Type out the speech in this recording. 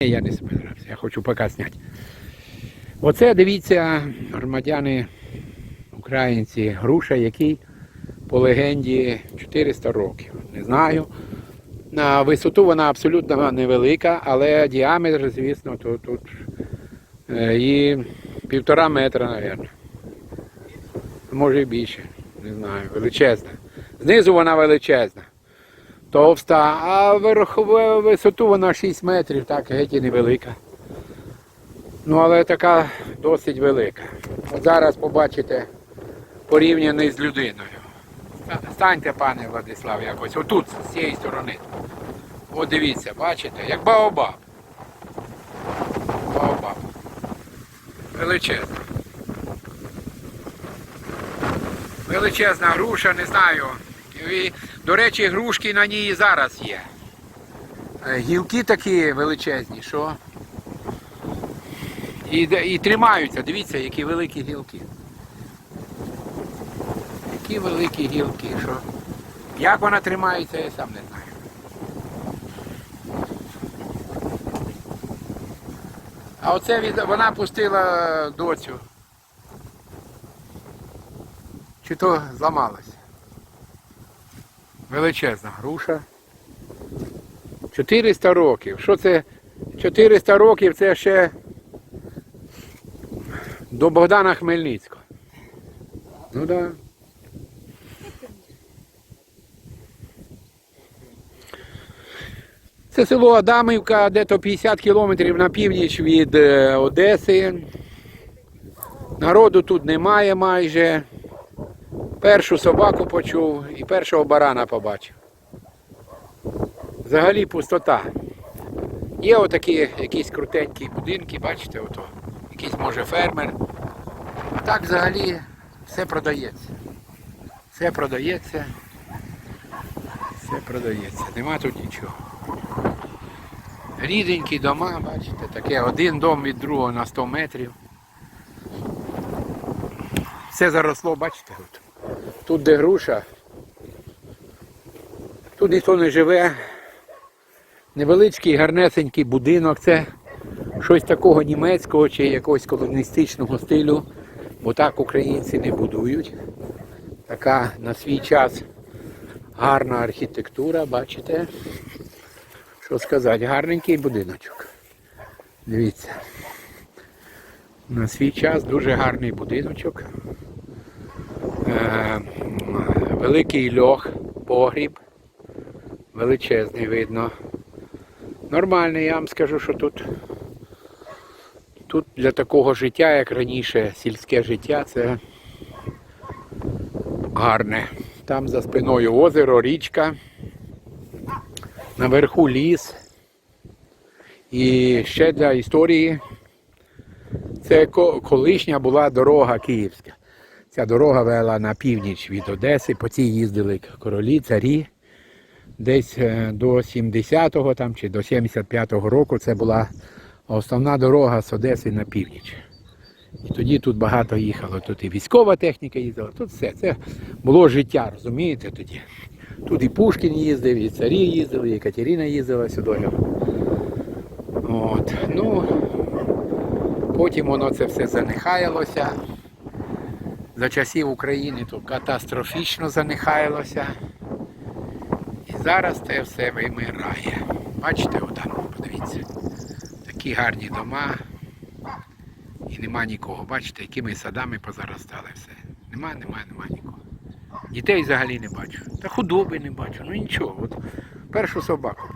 Я не збирався, я хочу поки зняти. Оце дивіться, громадяни, українці, груша, який по легенді 400 років. Не знаю. На висоту вона абсолютно невелика, але діаметр, звісно, тут, тут е, і півтора метра, мабуть. Може і більше. Не знаю, величезна. Знизу вона величезна. Товста, а верхову висоту вона 6 метрів, так геть і невелика. Ну, але така досить велика. От зараз побачите порівняний з людиною. Ста- Станьте, пане Владислав, якось отут, з цієї сторони. От дивіться, бачите, як баобаб. Баобаб. Величезна. Величезна груша, не знаю. До речі, грушки на ній і зараз є. Е, Гілки такі величезні, що. І, і тримаються, дивіться, які великі гілки. Які великі гілки, що. Як вона тримається, я сам не знаю. А оце від... вона пустила доцю. Чи то зламалась? Величезна груша. 400 років. Що це? 400 років це ще до Богдана Хмельницького. Ну так. Да. Це село Адамівка, де-то 50 кілометрів на північ від е, Одеси. Народу тут немає майже. Першу собаку почув і першого барана побачив. Взагалі пустота. Є отакі якісь крутенькі будинки, бачите, ото. Якийсь може фермер. А так взагалі все продається. Все продається. Все продається. Нема тут нічого. Ріденькі дома, бачите, таке один дом від другого на 100 метрів. Все заросло, бачите, от. Тут де груша. Тут ніхто не живе. Невеличкий гарнесенький будинок. Це щось такого німецького чи якогось колоністичного стилю. Бо так українці не будують. Така на свій час гарна архітектура, бачите. Що сказати, гарненький будиночок. Дивіться. На свій час дуже гарний будиночок. Е, великий льох, погріб. Величезний видно. Нормальний, я вам скажу, що тут, тут для такого життя, як раніше, сільське життя, це гарне. Там за спиною озеро, річка, наверху ліс. І ще для історії це колишня була дорога київська. Ця дорога вела на північ від Одеси, по цій їздили королі, царі. Десь е, до 70-го там, чи до 75-го року це була основна дорога з Одеси на північ. І тоді тут багато їхало. Тут і військова техніка їздила, тут все. Це було життя, розумієте тоді. Тут і Пушкін їздив, і царі їздили, і Катерина їздила сюди. От. Ну, потім воно це все занехаялося. За часів України тут катастрофічно занехаялося. І зараз це все вимирає. Бачите, отам, подивіться. Такі гарні дома. І нема нікого. Бачите, якими садами позаростали все. Нема, нема, нема нікого. Дітей взагалі не бачу. Та худоби не бачу. Ну нічого. От першу собаку